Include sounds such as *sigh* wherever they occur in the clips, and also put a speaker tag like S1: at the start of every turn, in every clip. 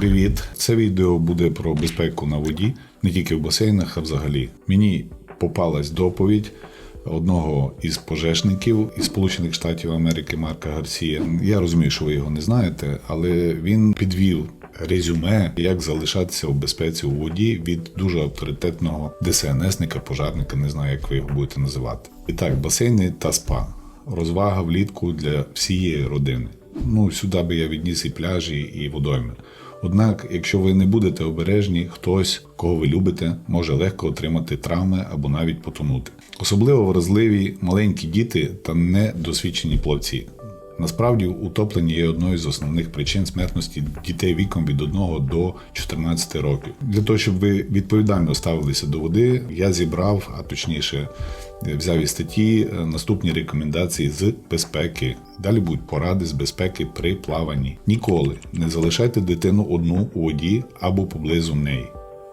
S1: Привіт! Це відео буде про безпеку на воді, не тільки в басейнах, а взагалі. Мені попалась доповідь одного із пожежників із Сполучених Штатів Америки Марка Гарсія. Я розумію, що ви його не знаєте, але він підвів резюме, як залишатися у безпеці у воді від дуже авторитетного ДСНСника, пожарника, не знаю, як ви його будете називати. І так, басейни та спа. Розвага влітку для всієї родини. Ну, сюди би я відніс і пляжі, і водойми. Однак, якщо ви не будете обережні, хтось, кого ви любите, може легко отримати травми або навіть потонути. Особливо вразливі маленькі діти та недосвідчені плавці. Насправді, утоплення є одною з основних причин смертності дітей віком від 1 до 14 років. Для того, щоб ви відповідально ставилися до води, я зібрав, а точніше, взяв із статті е, наступні рекомендації з безпеки. Далі будуть поради з безпеки при плаванні. Ніколи не залишайте дитину одну у воді або поблизу неї.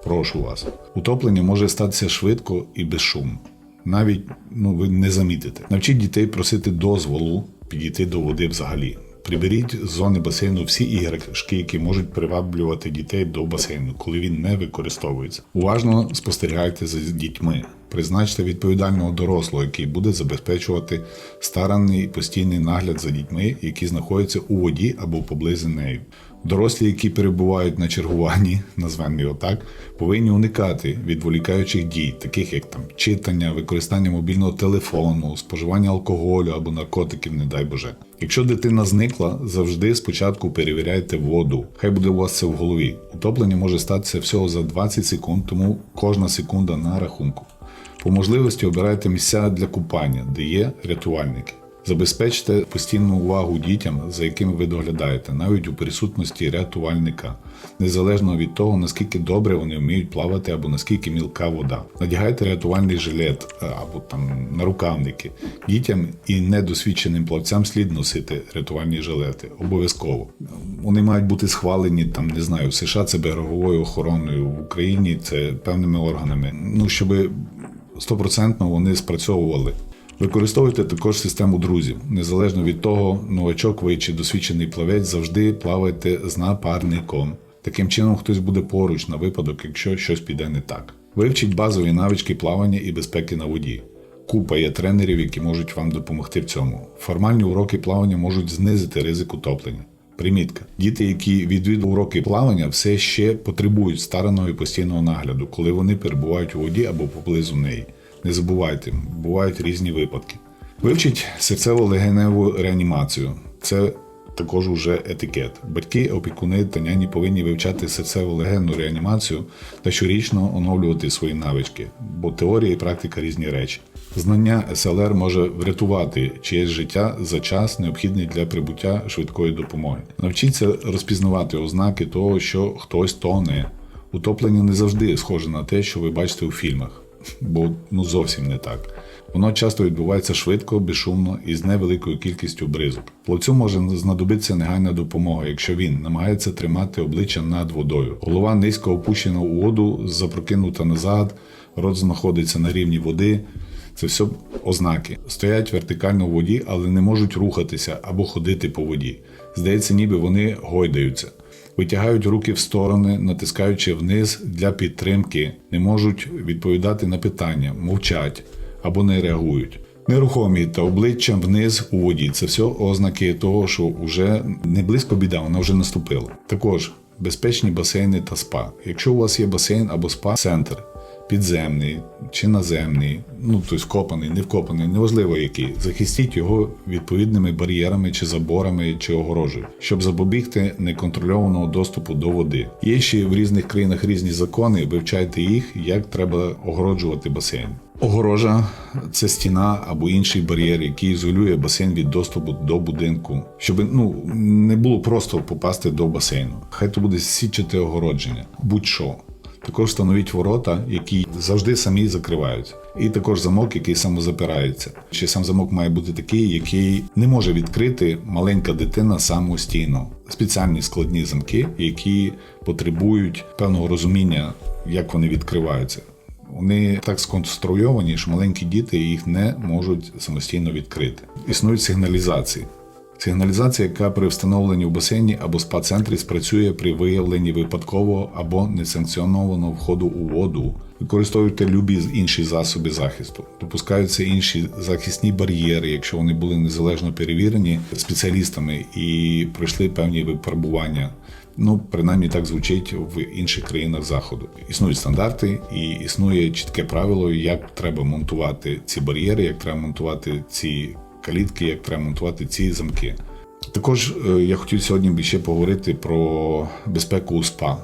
S1: Прошу вас. Утоплення може статися швидко і безшумно. Навіть ну, ви не замітите. Навчіть дітей просити дозволу підійти до води взагалі. Приберіть з зони басейну всі іграшки, які можуть приваблювати дітей до басейну, коли він не використовується. Уважно спостерігайте за дітьми. Призначте відповідального дорослого, який буде забезпечувати старанний постійний нагляд за дітьми, які знаходяться у воді або поблизу нею. Дорослі, які перебувають на чергуванні, *laughs* назвемо його так, повинні уникати відволікаючих дій, таких як там читання, використання мобільного телефону, споживання алкоголю або наркотиків, не дай Боже. Якщо дитина зникла, завжди спочатку перевіряйте воду. Хай буде у вас це в голові. Утоплення може статися всього за 20 секунд, тому кожна секунда на рахунку. По можливості обирайте місця для купання, де є рятувальники. Забезпечте постійну увагу дітям, за якими ви доглядаєте, навіть у присутності рятувальника, незалежно від того, наскільки добре вони вміють плавати або наскільки мілка вода. Надягайте рятувальний жилет е, або там нарукавники. Дітям і недосвідченим плавцям слід носити рятувальні жилети. Обов'язково. Вони мають бути схвалені там, не знаю, в США це береговою охороною, в Україні це певними органами. Ну щоб стопроцентно вони спрацьовували. Використовуйте також систему друзів. Незалежно від того, новачок ви чи досвідчений плавець завжди плавайте з напарником. Таким чином, хтось буде поруч на випадок, якщо щось піде не так. Вивчіть базові навички плавання і безпеки на воді. Купа є тренерів, які можуть вам допомогти в цьому. Формальні уроки плавання можуть знизити ризик утоплення. Примітка: діти, які відвідують уроки плавання, все ще потребують стараного і постійного нагляду, коли вони перебувають у воді або поблизу неї. Не забувайте, бувають різні випадки. Вивчіть серцево-легеневу реанімацію. Це також уже етикет. Батьки, опікуни та няні повинні вивчати серцево-легенну реанімацію та щорічно оновлювати свої навички, бо теорія і практика різні речі. Знання СЛР може врятувати чиєсь життя за час, необхідний для прибуття швидкої допомоги. Навчіться розпізнавати ознаки того, що хтось тоне. Утоплення не завжди схоже на те, що ви бачите у фільмах бо ну зовсім не так. Воно часто відбувається швидко, безшумно і з невеликою кількістю бризок. Плавцю може знадобитися негайна допомога, якщо він намагається тримати обличчя над водою. Голова низько опущена у воду, запрокинута назад, рот знаходиться на рівні води. Це все ознаки. Стоять вертикально в воді, але не можуть рухатися або ходити по воді. Здається, ніби вони гойдаються витягають руки в сторони, натискаючи вниз для підтримки, не можуть відповідати на питання, мовчать або не реагують. Нерухомі та обличчям вниз у воді це все ознаки того, що вже не близько біда, вона вже наступила. Також безпечні басейни та спа. Якщо у вас є басейн або спа-центр, підземний чи наземний, ну тобто вкопаний, не вкопаний, неважливо який. Захистіть його відповідними бар'єрами чи заборами чи огорожею, щоб запобігти неконтрольованого доступу до води. Є ще в різних країнах різні закони, вивчайте їх, як треба огороджувати басейн. Огорожа це стіна або інший бар'єр, який ізолює басейн від доступу до будинку, щоб ну не було просто попасти до басейну. Хай то буде січати огородження, будь-що. Також встановіть ворота, які завжди самі закриваються. І також замок, який самозапирається. Чи сам замок має бути такий, який не може відкрити маленька дитина самостійно. Спеціальні складні замки, які потребують певного розуміння, як вони відкриваються. Вони так сконструйовані, що маленькі діти їх не можуть самостійно відкрити. Існують сигналізації. Сигналізація, яка при встановленні в басейні або спа-центрі спрацює при виявленні випадкового або несанкціонованого входу у воду. Використовуйте любі інші засоби захисту. Допускаються інші захисні бар'єри, якщо вони були незалежно перевірені спеціалістами і пройшли певні випробування. Ну, принаймні так звучить в інших країнах заходу. Існують стандарти, і існує чітке правило, як треба монтувати ці бар'єри, як треба монтувати ці калітки, як треба монтувати ці замки. Також е, я хотів сьогодні ще поговорити про безпеку у СПА.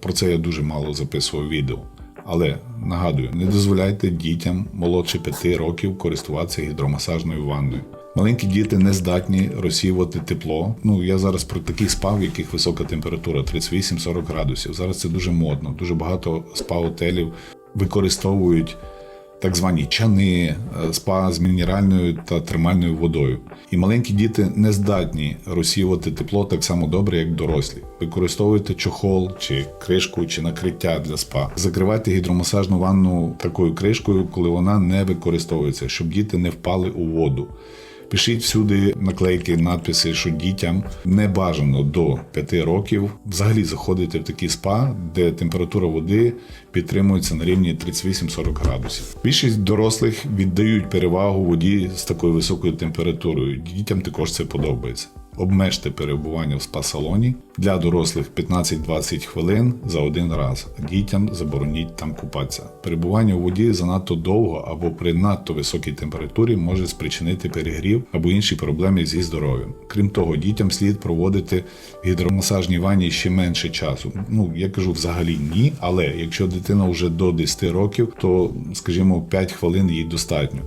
S1: Про це я дуже мало записував відео. Але нагадую, не дозволяйте дітям молодше 5 років користуватися гідромасажною ванною. Маленькі діти не здатні розсіювати тепло. Ну я зараз про таких спа, в яких висока температура 38-40 градусів. Зараз це дуже модно. Дуже багато спа-отелів використовують так звані чани, е, спа з мінеральною та термальною водою. І маленькі діти не здатні розсіювати тепло так само добре, як дорослі. Використовуйте чохол чи кришку, чи накриття для спа. Закривайте гідромасажну ванну такою кришкою, коли вона не використовується, щоб діти не впали у воду. Пишіть всюди наклейки, надписи, що дітям не бажано до 5 років взагалі заходити в такі спа, де температура води підтримується на рівні 38-40 градусів. Більшість дорослих віддають перевагу воді з такою високою температурою. Дітям також це подобається. Обмежте перебування в спа-салоні для дорослих 15-20 хвилин за один раз. Дітям забороніть там купатися. Перебування у воді занадто довго або при надто високій температурі може спричинити перегрів або інші проблеми зі здоров'ям. Крім того, дітям слід проводити в гідромасажній ванні ще менше часу. Ну я кажу взагалі ні, але якщо дитина вже до 10 років, то скажімо 5 хвилин їй достатньо.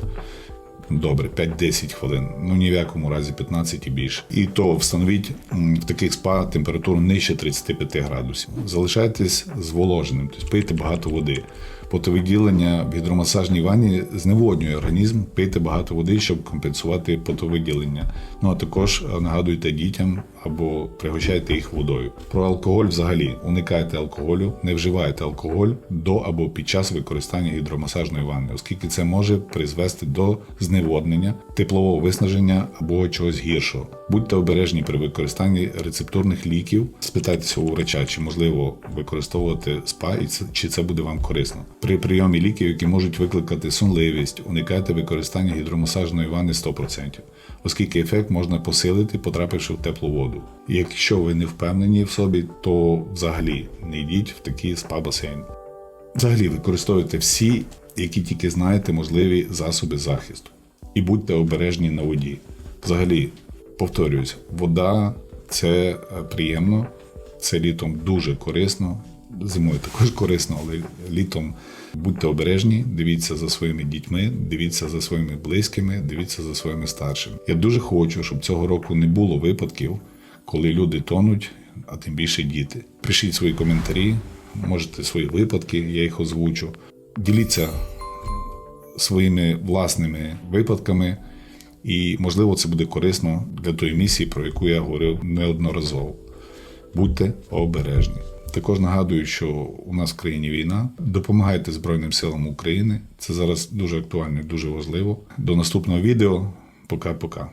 S1: Добре, 5-10 хвилин, ну ні в якому разі 15 і більше. І то встановіть в таких спа температуру нижче 35 градусів. Залишайтесь зволоженим, тобто пийте багато води. Потовиділення в гідромасажній ванні зневоднює організм, пийте багато води, щоб компенсувати потовиділення. Ну а також е, нагадуйте дітям або пригощайте їх водою. Про алкоголь взагалі уникайте алкоголю, не вживайте алкоголь до або під час використання гідромасажної ванни, оскільки це може призвести до зневоднення, теплового виснаження або чогось гіршого. Будьте обережні при використанні рецептурних ліків. Спитайтеся у врача, чи можливо використовувати спа і це, чи це буде вам корисно. При прийомі ліків, які можуть викликати сонливість, уникайте використання гідромасажної ванни 100%, оскільки ефект можна посилити, потрапивши в теплу воду. Якщо ви не впевнені в собі, то взагалі не йдіть в такі спа-басейни. Взагалі використовуйте всі, які тільки знаєте, можливі засоби захисту. І будьте обережні на воді. Взагалі, повторююсь, вода це е, приємно, це літом дуже корисно. Зимою також корисно, але літом будьте обережні, дивіться за своїми дітьми, дивіться за своїми близькими, дивіться за своїми старшими. Я дуже хочу, щоб цього року не було випадків, коли люди тонуть, а тим більше діти. Пишіть свої коментарі, можете свої випадки, я їх озвучу. Діліться своїми власними випадками, і можливо це буде корисно для тої місії, про яку я говорив неодноразово. Будьте обережні. Також нагадую, що у нас в країні війна. Допомагайте Збройним силам України. Це зараз дуже актуально дуже важливо. До наступного відео. Пока-пока.